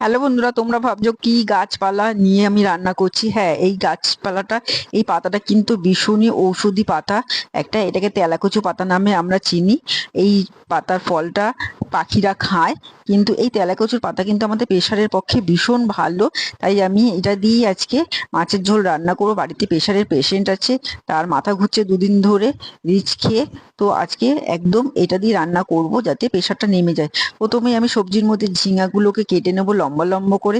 Hello বন্ধুরা, তোমরা ভাবছ কি গাছপালা নিয়ে আমি রান্না করছি? হ্যাঁ এই গাছপালাটা, এই পাতাটা কিন্তু ভীষণই ঔষধি পাতা। একটা এটাকে তেলাকুচু পাতা নামে আমরা চিনি। এই পাতার ফলটা পাখিরা খায়, কিন্তু এই তেলাকচুর পাতা কিন্তু আমাদের প্রেশারের পক্ষে ভীষণ ভালো। তাই আমি এটা দিয়েই আজকে মাছের ঝোল রান্না করব। বাড়িতে প্রেশারের পেশেন্ট আছে, তার মাথা ঘুরছে দুদিন ধরে, রিচ খেয়ে। তো আজকে একদম এটা দিয়ে রান্না করব যাতে প্রেশারটা নেমে যায়। প্রথমে আমি সবজির মধ্যে ঝিঙাগুলোকে কেটে নেব, লম্বা লম্বা করে।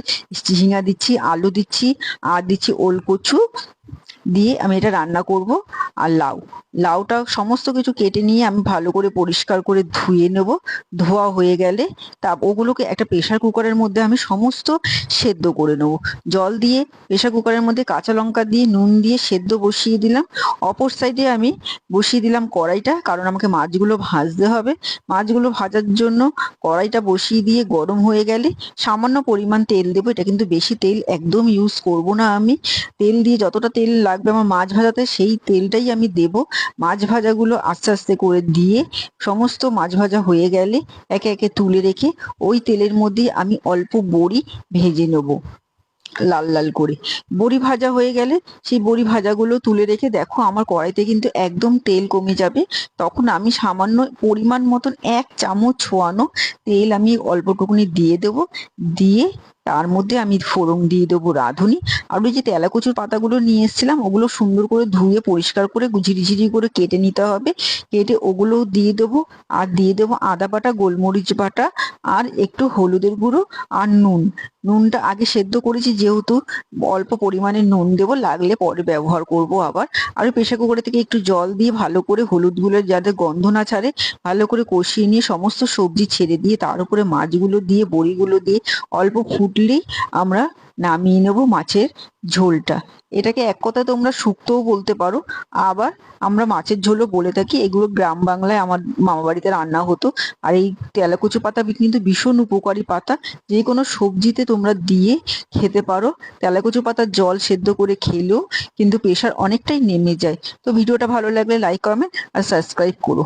ঝিঙা দিচ্ছি, আলু দিচ্ছি, আর দিচ্ছি ওলকচু। দিয়ে আমি এটা রান্না করব, আর লাউ। লাউটা সমস্ত কিছু কেটে নিয়ে আমি ভালো করে পরিষ্কার করে ধুয়ে নেব। ধোয়া হয়ে গেলে তা ওগুলোকে একটা প্রেশার কুকারের মধ্যে আমি সমস্ত সেদ্ধ করে নেব। জল দিয়ে প্রেশার কুকারের মধ্যে কাঁচা লঙ্কা দিয়ে, নুন দিয়ে সেদ্ধ বসিয়ে দিলাম। অপর সাইডে আমি বসিয়ে দিলাম কড়াইটা, কারণ আমাকে মাছগুলো ভাজতে হবে। মাছগুলো ভাজার জন্য কড়াইটা বসিয়ে দিয়ে গরম হয়ে গেলে সামান্য পরিমাণ তেল দেবো। এটা কিন্তু বেশি তেল একদম ইউজ করব না আমি। তেল দিয়ে যতটা তেল লাগবে আমার মাছ ভাজাতে সেই তেলটাই আমি দেব। মাছ ভাজাগুলো আস্তে আস্তে করে দিয়ে সমস্ত মাছ ভাজা হয়ে গেলে একে একে তুলে রেখে ওই তেলের মধ্যে আমি অল্প বড়ি ভেজে নেব। লাল লাল করে। বড়ি ভাজা হয়ে গেলে সেই বড়ি ভাজাগুলো তুলে রেখে দেখো আমার কড়াইতে কিন্তু একদম তেল কমে যাবে। তখন আমি সামান্য পরিমাণ মতন এক চামচ ছোয়ানো তেল আমি অল্পটুকুনি দিয়ে দেবো। দিয়ে তার মধ্যে আমি ফোড়ন দিয়ে দেবো রাঁধুনি। আর ওই যে তেলাকুচুর পাতাগুলো নিয়ে এসেছিলাম, ওগুলো সুন্দর করে ধুয়ে পরিষ্কার করে ঝিরিঝিরি করে কেটে নিতে হবে। কেটে ওগুলো দিয়ে দেবো। আর দিয়ে দেবো আদা বাটা, গোলমরিচ বাটা, আর একটু হলুদের গুঁড়ো আর নুন। নুনটা আগে সেদ্ধ করেছি, যেহেতু অল্প পরিমাণে নুন দেবো, লাগলে পরে ব্যবহার করব আবার। আর প্রেশার কুকারে থেকে একটু জল দিয়ে ভালো করে হলুদগুলো যাতে গন্ধ না ছাড়ে, ভালো করে কষিয়ে নিয়ে সমস্ত সবজি ছেড়ে দিয়ে, তার উপরে মাছগুলো দিয়ে, বড়িগুলো দিয়ে অল্প ফুটলেই আমরা নামিয়ে নেব মাছের ঝোলটা। এটাকে এক কথায় তোমরা শুক্তও বলতে পারো। আবার আমরা মাছের ঝোলও বলে থাকি। এগুলো গ্রাম বাংলায় আমার মামা বাড়িতে রান্না হতো। আর এই তেলাকুচু পাতা কিন্তু ভীষণ উপকারী পাতা। যে কোনো সবজিতে তোমরা দিয়ে খেতে পারো। তেলাকুচু পাতার জল সেদ্ধ করে খেলেও কিন্তু প্রেশার অনেকটাই নেমে যায়। তো ভিডিওটা ভালো লাগলে লাইক কমেন্ট আর সাবস্ক্রাইব করো।